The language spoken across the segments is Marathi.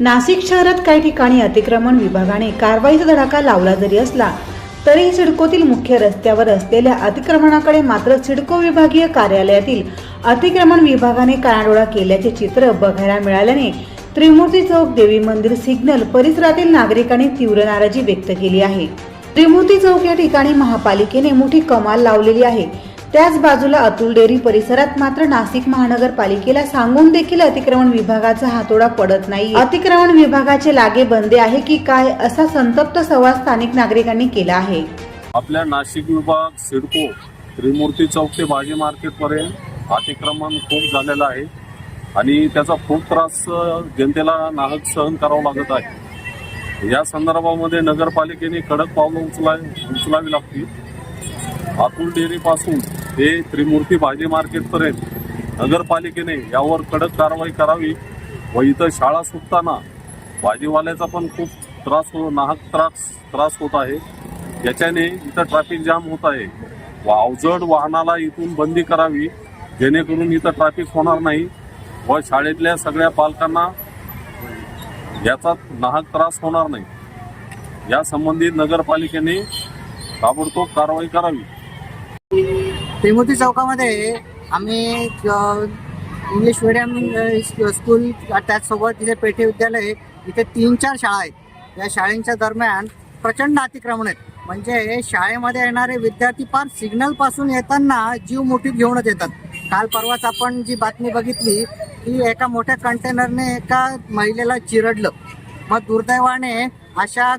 नाशिक शहरात काही ठिकाणी अतिक्रमण विभागाने कारवाईचा धडाका लावला जरी असला तरीही सिडकोतील मुख्य रस्त्यावर असलेल्या अतिक्रमणाकडे मात्र सिडको विभागीय कार्यालयातील अतिक्रमण विभागाने कानाडोळा केल्याचे चित्र बघायला मिळाल्याने त्रिमूर्ती चौक देवी मंदिर सिग्नल परिसरातील नागरिकांनी तीव्र नाराजी व्यक्त केली आहे. त्रिमूर्ती चौक या ठिकाणी महापालिकेने मोठी कमाल लावलेली आहे. त्याच बाजूला अतुल डेअरी परिसरात मात्र नाशिक महानगरपालिकेला सांगून देखील अतिक्रमण विभागाचा हातोडा पडत नाही. अतिक्रमण विभागाचे लागे बंदे आहे की काय असा संतप्त सवाल स्थानिक नागरिकांनी केला आहे. आपल्या नाशिक विभाग सिडको त्रिमूर्ती चौक ते भाजी मार्केटपर्यंत अतिक्रमण खूप झालेलं आहे आणि त्याचा खूप त्रास जनतेला नाहक सहन करावं लागत आहे. या संदर्भामध्ये नगरपालिकेने कडक पावलं उचला उचलावी लागतील. अतुल डेअरीपासून ते त्रिमूर्ती भाजी मार्केटपर्यंत नगरपालिकेने यावर कडक कारवाई करावी व इथं शाळा सुटताना भाजीवाल्याचा पण खूप त्रास हो नाहक त्रास त्रास होत आहे. याच्याने इथं ट्रॅफिक जाम होत आहे. व अवजड वाहनाला इथून बंदी करावी जेणेकरून इथं ट्रॅफिक होणार नाही व शाळेतल्या सगळ्या पालकांना याचा नाहक त्रास होणार नाही. या संबंधित नगरपालिकेने ताबडतोब कारवाई करावी. त्रिमूर्ती चौकामध्ये आम्ही इंग्लिश मिडियम स्कूल त्याचसोबत तिथे पेठे विद्यालय इथे तीन चार शाळा आहेत. या शाळेंच्या दरम्यान प्रचंड अतिक्रमण आहेत. म्हणजे शाळेमध्ये येणारे विद्यार्थी फार सिग्नलपासून येताना जीव मोठी घेऊनच येतात. काल परवाच आपण जी बातमी बघितली की एका मोठ्या कंटेनरने एका महिलेला चिरडलं. मग दुर्दैवाने अशा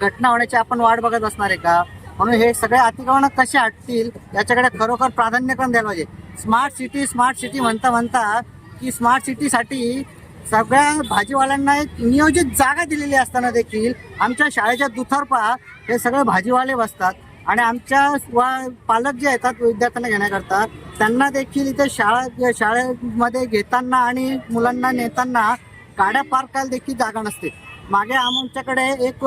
घटना होण्याची आपण वाट बघत असणार आहे का? म्हणून हे सगळे अतिक्रमण कसे हटतील याच्याकडे खरोखर प्राधान्यक्रम द्यायला पाहिजे. स्मार्ट सिटी स्मार्ट सिटी म्हणता म्हणता की स्मार्ट सिटीसाठी सगळ्या भाजीवाल्यांना एक नियोजित जागा दिलेली असताना देखील आमच्या शाळेच्या दुथर्पा हे सगळे भाजीवाले बसतात. आणि आमच्या वा- पालक जे येतात विद्यार्थ्यांना घेण्याकरता त्यांना देखील इथे शाळा शाळेमध्ये घेताना आणि मुलांना नेताना गाड्या पार्क करायला देखील जागा नसते. मागे आमच्याकडे एक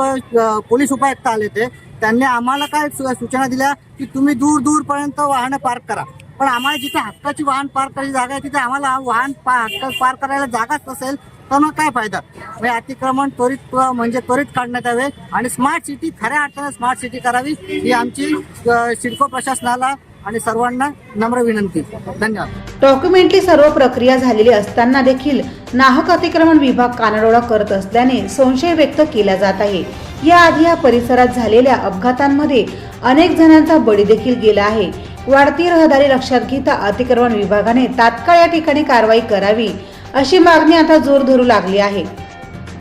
पोलीस उपायुक्त आले ते त्यांनी आम्हाला काय सूचना दिल्या की तुम्ही दूर दूरपर्यंत वाहनं पार्क करा. पण आम्हाला जिथे हक्काची वाहन पार्क करायची जागा आहे तिथे आम्हाला वाहन पा हक्क पार्क करायला जागाच नसेल तर मग काय फायदा? म्हणजे अतिक्रमण त्वरित म्हणजे त्वरित काढण्यात यावे आणि स्मार्ट सिटी खऱ्या अर्थानं स्मार्ट सिटी करावी ही आमची सिडको प्रशासनाला आणि सर्वांना नम्र विनंती. धन्यवाद. डॉक्युमेंटली सर्व प्रक्रिया झालेली असताना देखील नाहक अतिक्रमण विभाग कानडोळा करत असल्याने संशय व्यक्त केला जात आहे. याआधी या परिसरात झालेल्या अपघातांमध्ये अनेक जणांचा बळी देखील गेला आहे. वाढती रहदारी लक्षात घेता अतिक्रमण विभागाने तात्काळ या ठिकाणी कारवाई करावी अशी मागणी आता जोर धरू लागली आहे.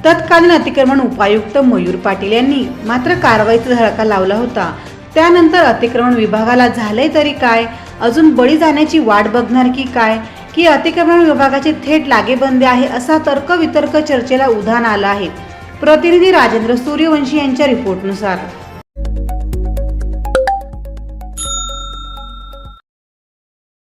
तत्कालीन अतिक्रमण उपायुक्त मयूर पाटील यांनी मात्र कारवाईचा धडका लावला होता. त्यानंतर अतिक्रमण विभागाला झाले तरी काय? अजून बळी जाण्याची वाट बघणार की काय? की अतिक्रमण विभागाचे थेट लागेबंदे आहे असा तर्क वितर्क चर्चेला उधाण आला आहे. प्रतिनिधी राजेंद्र सूर्यवंशी यांच्या रिपोर्टनुसार.